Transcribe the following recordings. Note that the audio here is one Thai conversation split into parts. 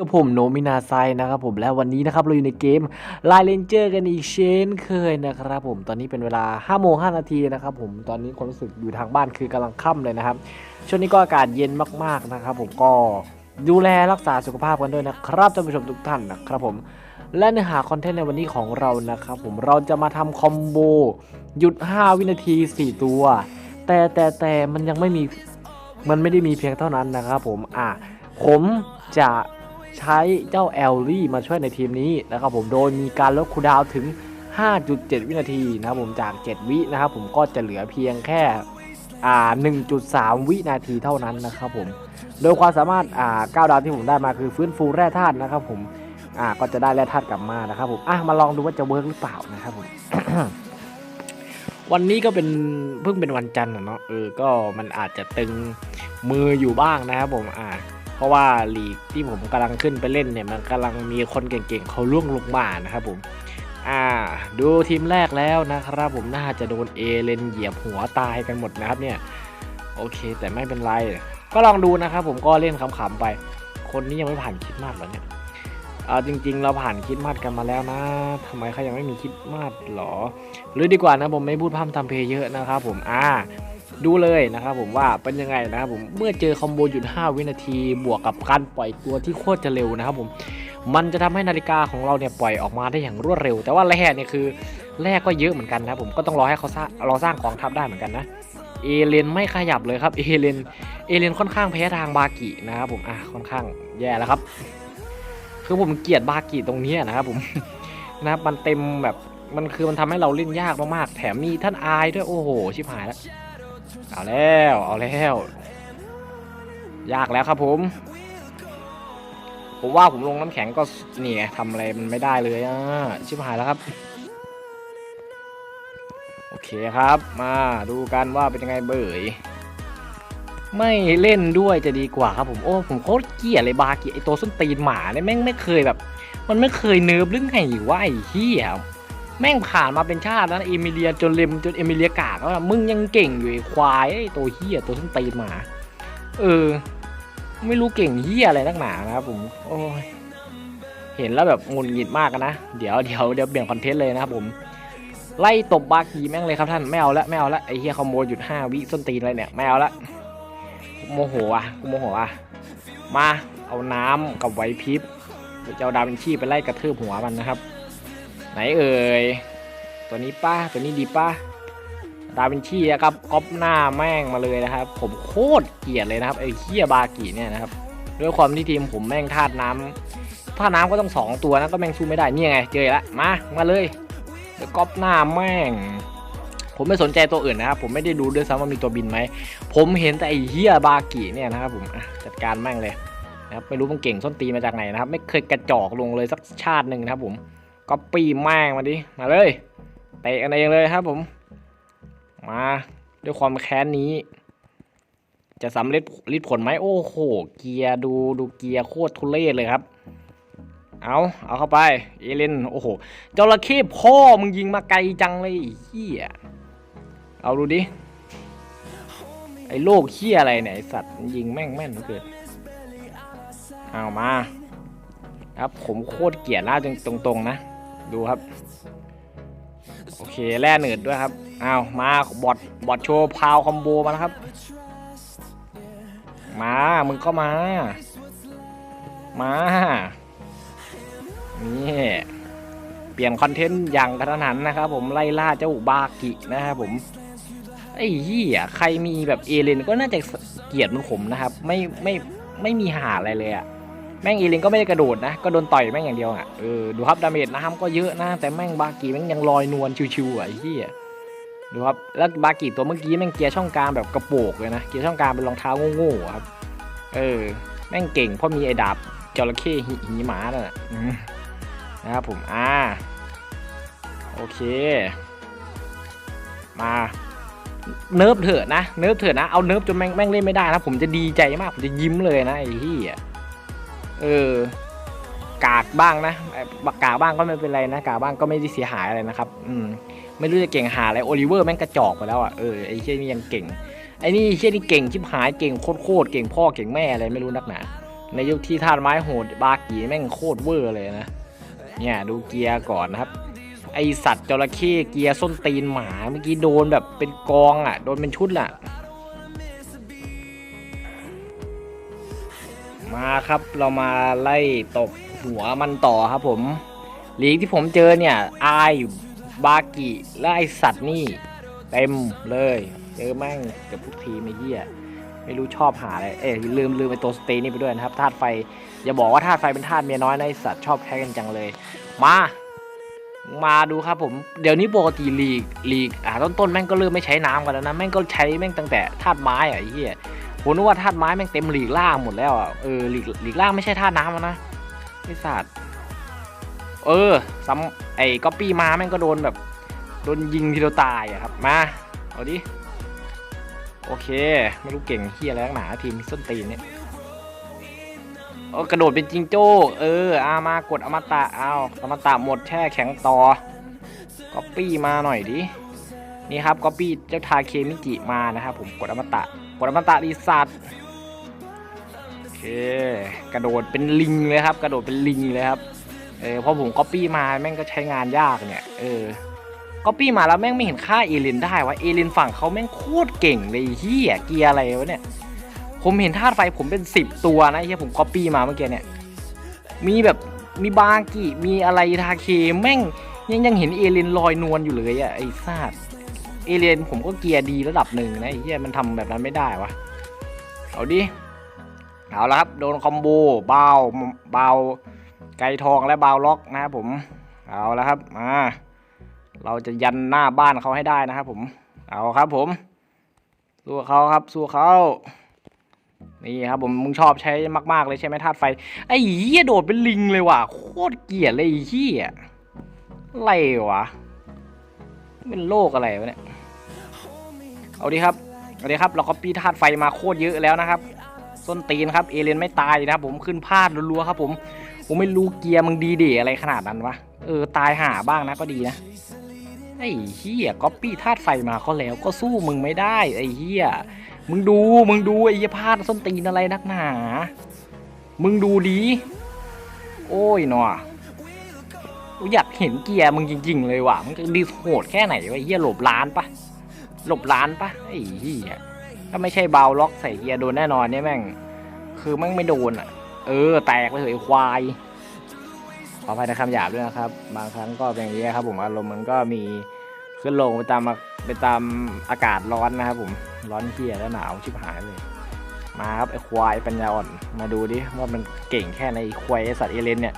กับผมโนมินาไซนะครับผมและวันนี้นะครับเราอยู่ในเกมไลเลนเจอร์กันอีกเช่นเคยนะครับผมตอนนี้เป็นเวลา5โมง5นาทีนะครับผมตอนนี้ความรู้สึกอยู่ทางบ้านคือกำลังค่ำเลยนะครับ ช่วงนี้ก็อากาศเย็นมากๆนะครับผมก็ดูแลรักษาสุขภาพกันด้วยนะครับท่านผู้ชมทุกท่านนะครับผมและเนื้อหาคอนเทนต์ในวันนี้ของเรานะครับผมเราจะมาทำคอมโบหยุด 5 วินาที 4 ตัว แต่แต่แต่มันยังไม่มีมันไม่ได้มีเพียงเท่านั้นนะครับผมอะผมจะ ใช้เจ้าแอลลี่มาช่วยในทีมนี้นะครับผมโดยมีการลดคูดาวถึง 5.7 วินาทีนะครับผมจาก 7 วินะครับผมก็จะเหลือเพียงแค่อ่า1.3 วินาทีเท่านั้นนะครับผมโดยความสามารถอ่า9ดาวที่ผมได้มาคือฟื้นฟูแร่ธาตุนะครับผมอ่าก็จะได้แร่ธาตุกลับมานะครับผมอะมาลองดูว่าจะเวิร์กหรือเปล่านะครับผมวันนี้ก็เป็นเพิ่งเป็นวันจันทร์อะเนาะเออก็มันอาจจะตึงมืออยู่บ้างนะครับผมอ่า เพราะว่าลีกที่ผมกำลังขึ้นไปเล่นเนี่ยมันกำลังมีคนเก่งๆเขาล่วงลงมานะครับผมอ่าดูทีมแรกแล้วนะครับ ผมน่าจะโดนเอเลนเหยียบหัวตายกันหมดนะครับเนี่ยโอเค แต่ไม่เป็นไร ก็ลองดูนะครับผมก็เล่นขำๆไป คนนี้ยังไม่ผ่านคิดมากหรอเนี่ยเอาจริง ๆ เราผ่านคิดมาดกันมาแล้วนะทำไมเขายังไม่มีคิดมาดหรอ หรือดีกว่านะผมไม่พูดพร่ำทำเพลเยอะนะครับผมอ่า ดูเลยนะครับผมว่าเป็นยังไงนะครับผมเมื่อเจอคอมโบหยุด 5 วินาทีบวกกับการปล่อยตัวที่โคตรจะเร็วนะครับผมมันจะทำให้นาฬิกาของเราเนี่ยปล่อยออกมาได้อย่างรวดเร็ว แต่ว่าแร่เนี่ยคือแร่ก็เยอะเหมือนกันนะผมก็ต้องรอให้เขาสร้างเราสร้างกองทัพได้เหมือนกันนะเอเลนไม่ขยับเลยครับเอเลนเอเลนค่อนข้างแพ้ทางบากินะครับผมอะค่อนข้างแย่แล้วครับ คือผมเกลียดบากิตรงนี้นะครับผมนะครับมันเต็มแบบมันคือมันทำให้เราเล่นยากมากๆแถมมีท่านอายด้วยโอ้โหชิบหายแล้ว เอาแล้ว เอาแล้ว ยากแล้วครับผม ผมว่าผมลงน้ำแข็งก็นี่ไงทำอะไรมันไม่ได้เลยอะชิบหายแล้วครับ โอเคครับ มาดูกันว่าเป็นยังไงเบยไม่เล่นด้วยจะดีกว่าครับผมโอ้ผมโคตรเกลียดเลยบาเกิไอตัวส้นตีนหมาเนี่ยแม่งไม่เคยแบบ มันไม่เคยเนิร์ฟหรือไงวะไอ้เหี้ย แม่งผ่านมาเป็นชาติแล้วนะเอมิเลียจนเลมจนเอมิเลียกากแล้วอะมึงยังเก่งอยู่ไอ้ควายไอ้ตัวเฮียตัวส้นตีนหมา เออ ไม่รู้เก่งเฮียอะไรนักหนานะครับผมโอ้ยเห็นแล้วแบบงุนหงิดมากนะ เดี๋ยวเดี๋ยวเดี๋ยวเปลี่ยนคอนเทนต์เลยนะครับผมไล่ตบบากีแม่งเลยครับท่านไม่เอาละไม่เอาละไอ้เฮียคอมโบหยุดห้าวิส้นตีนอะไรเนี่ยไม่เอาละโมโหอะกูโมโหอะมาเอาน้ำกับไวพริบเดี๋ยวจะเอาดาวินชีไปไล่กระทืบหัวมันนะครับ ไหนเอ่ย ตัวนี้ป้าตัวนี้ดีป้าดาวินชีนะครับก๊อปหน้าแม่งมาเลยนะครับ ผมโคตรเกลียดเลยนะครับไอ้เฮียบากิเนี่ยนะครับ ด้วยความที่ทีมผมแม่งธาตุน้ำธาตุน้ำก็ต้องสองตัวนะก็แม่งสู้ไม่ได้นี่ไงเจอละมามาเลยเดี๋ยวก๊อปหน้าแม่ง ผมไม่สนใจตัวอื่นนะครับผมไม่ได้ดูด้วยซ้ำว่ามีตัวบินไหมผมเห็นแต่ไอ้เฮียบากิเนี่ยนะครับผมจัดการแม่งเลยนะครับไม่รู้มันเก่งส้นตีนมาจากไหนนะครับ ไม่เคยกระจอกลงเลยสักชาติหนึ่งนะครับผม ก็ปีแม่งมาดิ มาเลย เตะกันเองเลยครับผม มาด้วยความแค้นนี้ จะสำเร็จฤทธิ์ผลไหมโอ้โห เกียร์ดูดูเกียร์โคตรทุเรศเลยครับ เอาเอาเข้าไป เอเลน โอ้โหจระเข้พ่อมึงยิงมาไกลจังเลยเฮียเอาดูดิ ไอ้โลกเฮียอะไรเนี่ยสัตว์ยิงแม่งแม่นเหลือเกินเอามาครับผมโคตรเกลียดหน้าตรงๆนะ ดูครับ โอเคแร่เนิร์ดด้วยครับอ้าวมาบอดบอดโชว์พาวคอมโบมาแล้วครับ มามึงก็มา มานี่เปลี่ยนคอนเทนต์อย่างกระทันหันนะครับ ผมไล่ล่าเจ้าบากินะครับผมไอ้เหี้ยใครมีแบบเอเลนก็น่าจะเกลียดมันผมนะครับ ไม่ไม่ไม่มีหาอะไรเลยอะ แม่งอีลิงก็ไม่ได้กระโดดนะ ก็โดนต่อยแม่งอย่างเดียวอะเออดูครับดาเมจน้ำก็เยอะนะ แต่แม่งบากีแม่งยังลอยนวลชิวๆอะไอ้เหี้ยดูครับแล้วบากีตัวเมื่อกี้แม่งเกียร์ช่องกลางแบบกระโปกเลยนะเกียร์ช่องกลางเป็นรองเท้าโง่ๆครับเออแม่งเก่งเพราะมีไอ้ดาบจระเข้หิหีหมานั่นะนะครับผมอ่าโอเค มาเนิร์ฟเถอะนะเนิร์ฟเถอะนะเอาเนิร์ฟจนแม่งแม่งเล่นไม่ได้นะผมจะดีใจมากผมจะยิ้มเลยนะไอ้เหี้ย เออ กากบ้างนะกกากบ้างก็ไม่เป็นไรนะกากบ้างก็ไม่ได้เสียหายอะไรนะครับ อืม ไม่รู้จะเก่งหาอะไรโอลิเวอร์แม่งกระจอกไปแล้วอะเออไอ้เชี่ยนี่ยังเก่งไอ้นี่เชี่ยนี่เก่งชิบหายเก่งโคตรเก่งพ่อเก่งแม่อะไรไม่รู้นักหนาในยุคที่ธาตุไม้โหดบากีแม่งโคตรเวอร์เลยนะเนี่ยดูเกียร์ก่อนนะครับ ไอสัตว์จระเข้เกียร์ส้นตีนหมาเมื่อกี้โดนแบบเป็นกองอะ โดนเป็นชุดล่ะ มาครับเรามาไล่ตกหัวมันต่อครับผมลีกที่ผมเจอเนี่ยอายบากิและไอสัตว์นี่เต็มเลย เจอแม่งเกือบทุกทีไม่เหี้ยไม่รู้ชอบหาอะไรเอ้ยลืมลืมไปตัวสเตนี่ไปด้วยนะครับธาตุไฟ อย่าบอกว่าธาตุไฟเป็นธาตุเมียน้อยนะไอสัตว์ชอบแพ้กันจังเลย มามาดูครับผม เดี๋ยวนี้ปกติลีกลีกอ่าต้นต้นๆแม่งก็เริ่มไม่ใช้น้ำกันแล้วนะแม่งก็ใช้แม่งตั้งแต่ธาตุไม้อะไอ้เหี้ย ผมนึกว่าธาตุไม้แม่งเต็มหลีกล่างหมดแล้วอะเออลีกลีกล่างไม่ใช่ธาตุน้ำนะไอสัตว์เออซ้ำไอ้ก๊อปปี้มาแม่งก็โดนแบบโดนยิงทีเดียวตายอะครับมาเอาดิโอเค ไม่รู้เก่งเฮียอะไรนักหนาทีมส้นตีนเนี่ยเออกระโดดเป็นจิงโจ้ เอออามากดอมตะเอาอมตะหมดแช่แข็งต่อก๊อปปี้มาหน่อยดิ นี่ครับก๊อปปี้เจ้าทาเคมิกิมานะครับผมกดอมตะกดอมตะรีสัตโอเคกระโดดเป็นลิงเลยครับ กระโดดเป็นลิงเลยครับเออพอผมก๊อปปี้มาแม่งก็ใช้งานยากเนี่ยเออก๊อปปี้มาแล้วแม่งไม่เห็นค่าเอเลนได้วะเอเลนฝั่งเขาแม่งโคตรเก่งเลยเฮียเกียร์อะไรวะเนี่ยผมเห็นธาตุไฟผมเป็นสิบตัวนะเฮียผมก๊อปปี้มาเมื่อกี้เนี่ยมีแบบมีบากิมีอะไรทาเคแม่งยังยังเห็นเอเลนลอยนวลอยู่เลยอะไอ้ซาด เอเลนผมก็เกียร์ดีระดับหนึ่งนะไอ้เฮียมันทำแบบนั้นไม่ได้วะเอาดิเอาละครับโดนคอมโบเบาเบาไก่ทองและเบาล็อกนะครับผมเอาละครับมาเราจะยันหน้าบ้านเขาให้ได้นะครับผมเอาครับผมสู้เขาครับสู้เขานี่ครับผมมึงชอบใช้มากๆเลยใช่ไหมธาตุไฟไอ้เหี้ยโดดเป็นลิงเลยว่ะโคตรเกลียดเลยไอ้เหี้ยอะไรวะเป็นโรคอะไรวะเนี่ย เอาดิครับเอาดิครับ เราก็ปีธาตุไฟมาโคตรเยอะแล้วนะครับส้นตีนครับเอเลนไม่ตายนะครับผมขึ้นพลาดรัวๆครับผมผมไม่รู้เกียร์มึงดีเดอะไรขนาดนั้นวะเออตายหาบ้างนะก็ดีนะไอ้เหี้ยก๊อปปี้ธาตุไฟมาเขาแล้วก็สู้มึงไม่ได้ไอ้เหี้ยมึงดูมึงดูไอ้ยี่พลาดส้นตีนอะไรนักหนา มึงดูดีโอ้ยหนอกูอยากเห็นเกียร์มึงจริง ๆ เลยว่ะมึงจะดีโหดแค่ไหนวะเหี้ยหลบล้านปะ หลบล้านปะไอ้เหี้ยถ้าไม่ใช่เบาล็อกใส่เกียร์โดนแน่นอนเนี่ยแม่ง คือแม่งไม่โดนอะ เออ แตกไปเถอะไอ้ควายขออภัยในคำหยาบด้วยนะครับ บางครั้งก็เป็นอย่างนี้ครับผมอารมณ์มันก็มีขึ้นลงไปตามอาไปตามอากาศร้อนนะครับผมร้อนเกียร์แล้วหนาวชิบหายเลย มาครับไอ้ควายปัญญาอ่อนมาดูดิว่ามันเก่งแค่ในควายไอสัตว์เอเลนเนี่ย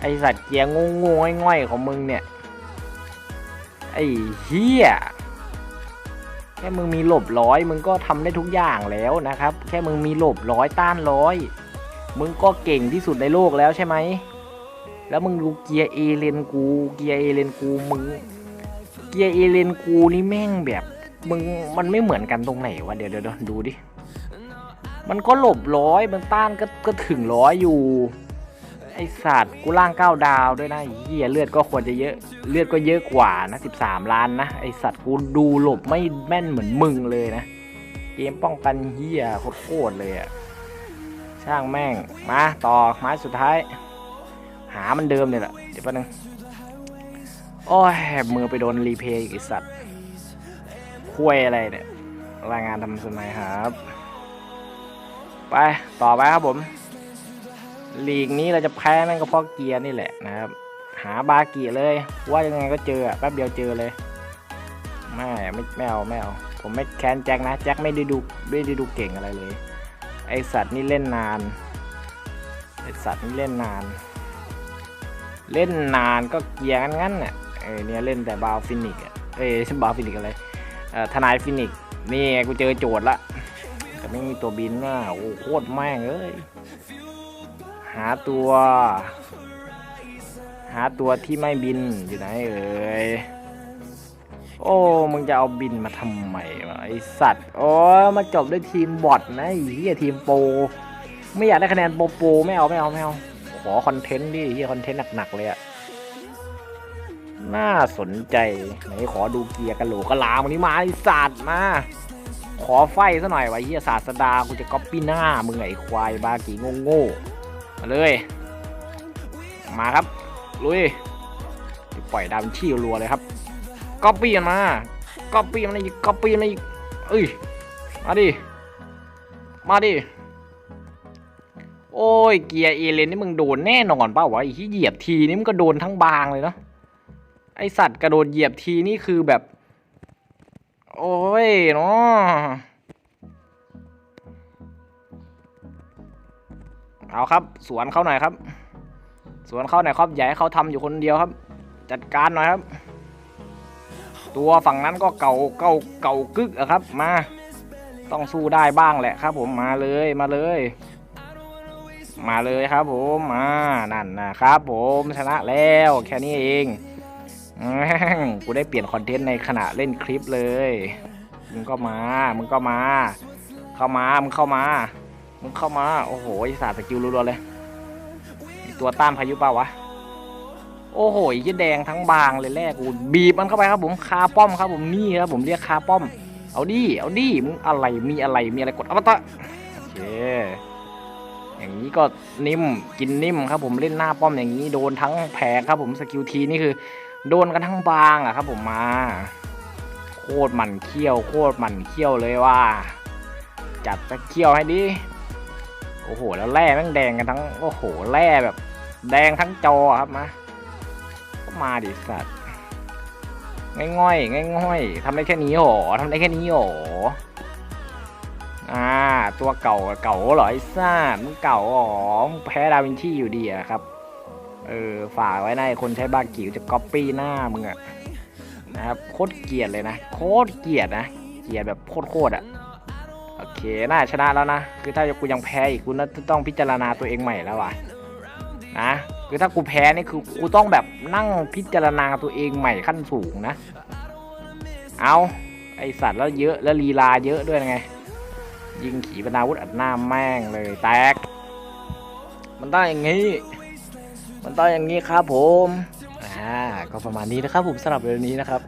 ไอสัตว์เกียร์งงงง่อยๆของมึงเนี่ยไอ้เฮีย ค่มึงมีหลบร้อย มึงก็ทำได้ทุกอย่างแล้วนะครับ แค่มึงมีหลบร้อยต้านร้อย มึงก็เก่งที่สุดในโลกแล้วใช่ไหม แล้วมึงดูเกียร์เอเลนกู เกียร์เอเลนกูมึง เกียร์เอเลนกูนี่แม่งแบบ มึงมันไม่เหมือนกันตรงไหนวะเดี๋ยวเดี๋ยวเดี๋ยวดูดิ มันก็หลบร้อย มันต้านก็ก็ถึงร้อยอยู่ ไอสัตว์กูล่างเก้าดาวด้วยนะเฮียเลือดก็ควรจะเยอะเลือดก็เยอะกว่านะสิบสามล้านนะ ไอสัตว์กูดูหลบไม่แม่นเหมือนมึงเลยนะ เกมป้องกันเฮียโคตรเลยอะช่างแม่ง มาต่อไม้สุดท้าย หามันเดิมเลยแหละเดี๋ยวแป๊บนึงโอ้ยมือไปโดนรีเพย์อีกไอสัตว์คุยอะไรเนี่ยรายงานทำสมัยครับ ไป ต่อไปครับผม ลีกนี้เราจะแพ้แม่งก็เพราะเกียร์นี่แหละนะครับ หาบาเกียเลย ว่ายังไงก็เจอแป๊บเดียวเจอเลย ไม่ไม่ไม่เอาไม่เอาผมไม่แค้นแจ็คนะแจ็คไม่ได้ดูไม่ได้ดูเก่งอะไรเลย ไอสัตว์นี่เล่นนานไอสัตว์นี่เล่นนาน เล่นนานก็เกียร์งั้นๆน่ะเออเนี่ยเล่นแต่บาวฟินิกอะเอ้ยบาวฟินิกอะไรเอ่อทนายฟินิกนี่ไงกูเจอโจทย์ละแต่ไม่มีตัวบินว่ะโอ้โคตรแม่งเอ้ย หาตัว หาตัวที่ไม่บินอยู่ไหนเอ่ยโอ้มึงจะเอาบินมาทำไมวะไอสัตว์โอ้มาจบด้วยทีมบอทนะไอ้เหี้ยทีมโปรไม่อยากได้คะแนนโปรโปรไม่เอาไม่เอาไม่เอาขอคอนเทนต์ดิเฮียคอนเทนต์หนักๆเลยอะน่าสนใจไหนขอดูเกียร์กะโหลกกะลาวันนี้มาไอสัตว์มาขอไฟซะหน่อยวะเฮียศาสดากูจะก๊อปปี้หน้ามึงไอ้ควายบากีโง่ มาเลย มาครับ ลุย ปล่อยดาวที่รัวเลยครับก๊อปปี้มันมาก๊อปปี้มันอีกก๊อปปี้มันอีกเอ้ย มาดิ มาดิ โอ้ย เกียร์เอเลนนี่มึงโดนแน่นอนเปล่าวะไอ้ที่เหยียบทีนี่มึงก็โดนทั้งบางเลยเนาะ ไอสัตว์กระโดดเหยียบทีนี่คือแบบ โอ้ยเนาะ เอาครับ สวนเขาหน่อยครับ สวนเขาหน่อยครับอย่าให้เขาทำอยู่คนเดียวครับ จัดการหน่อยครับ ตัวฝั่งนั้นก็เก่าเก่าเก่ากึกอะครับ มา ต้องสู้ได้บ้างแหละครับ ผมมาเลยมาเลย มาเลยครับ ผมมานั่นนะครับ ผมชนะแล้วแค่นี้เองแม่งกูได้เปลี่ยนคอนเทนต์ในขณะเล่นคลิปเลย มึงก็มา มึงก็มา เข้ามา มึงเข้ามา มึงเข้ามา โอ้โหไอ้สาสกิลรัวๆเลยมีตัวต้านพายุเปล่าวะ โอ้โหยี่แดงทั้งบางเลยแรกกูบีบมันเข้าไปครับผมคาป้อมครับผมนี่ครับผมเรียกคาป้อม เอาดิ เอาดิ มึงอะไร มีอะไร มีอะไรกดอามาตะโอเคอย่างนี้ก็นิ่มกินนิ่มครับผมเล่นหน้าป้อมอย่างนี้โดนทั้งแผงครับผมสกิลทีนี่คือ โดนกันทั้งบางอะครับผมมาโคตรมันเขี้ยวโคตรมันเขี้ยวเลยว่า จัดตะเขี้ยวให้ดิ โอ้โห แล้วแร่แม่งแดงกันทั้ง โอ้โห แร่แบบ แดงทั้งจอครับมาก็มาดิสัตว์ง่อยง่อยทำได้แค่นี้หรอทำได้แค่นี้หรออ่า ตัวเก่าเก่าเหรอไอ้ซ่ามึงเก่าหรอมึงแพ้ดาวินชีอยู่ดีอะครับ เออ ฝากไว้ในะคนใช้บากิวจะก๊อปปี้หน้ามึงอะนะครับ โคตรเกลียดเลยนะ โคตรเกลียดนะ เกลียดแบบโคตรๆอะโอ เคน่าชนะแล้วนะ คือถ้ากูยังแพ้อีกกูน่าจะต้องพิจารณาตัวเองใหม่แล้วว่ะนะคือถ้ากูแพ้นี่คือกูต้องแบบนั่งพิจารณาตัวเองใหม่ขั้นสูงนะ เอาไอสัตว์แล้วเยอะแล้วลีลาเยอะด้วยไง ยิงขีปนาวุธอัดหน้าแม่งเลยแตก มันต้องอย่างนี้ มันต้องอย่างนี้ครับผมอ่าก็ประมาณนี้นะครับผมสำหรับเรื่องนี้นะครับ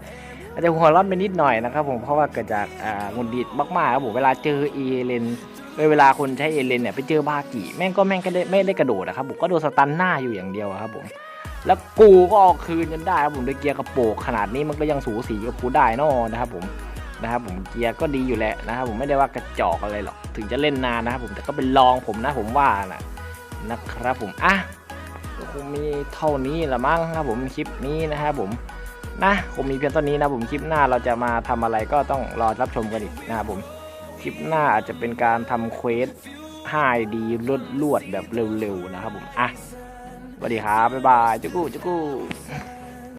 อาจจะหัวร้อนไปนิดหน่อยนะครับผมเพราะว่าเกิดจากอ่าหงุนดีดมากๆครับผมเวลาเจอเอเลนเวลาคนใช้เอเลนเนี่ยไปเจอบากิแม่งก็แม่งก็ได้ไม่ได้กระโดดนะครับผมก็โดนสตันหน้าอยู่อย่างเดียวครับผมแล้วกูก็เอาคืนจนได้ครับผมด้วยเกียร์กระโปรงขนาดนี้มันก็ยังสูสีกับกูได้นอนะครับผมนะครับผมเกียร์ก็ดีอยู่แหละนะครับผมไม่ได้ว่ากระจอกอะไรหรอกถึงจะเล่นนานนะครับผมแต่ก็เป็นลองผมนะผมว่านะนะครับผมอะก็คงมีเท่านี้ละมั้งครับผมคลิปนี้นะครับผม นะผมมีเพียงเท่านี้นะผมคลิปหน้าเราจะมาทำอะไรก็ต้องรอรับชมกันอีกนะครับผมคลิปหน้าอาจจะเป็นการทำเควสให้ดีรวดรวดแบบเร็วๆนะครับผมอะสวัสดีครับบ๊ายบายจุกูจุกู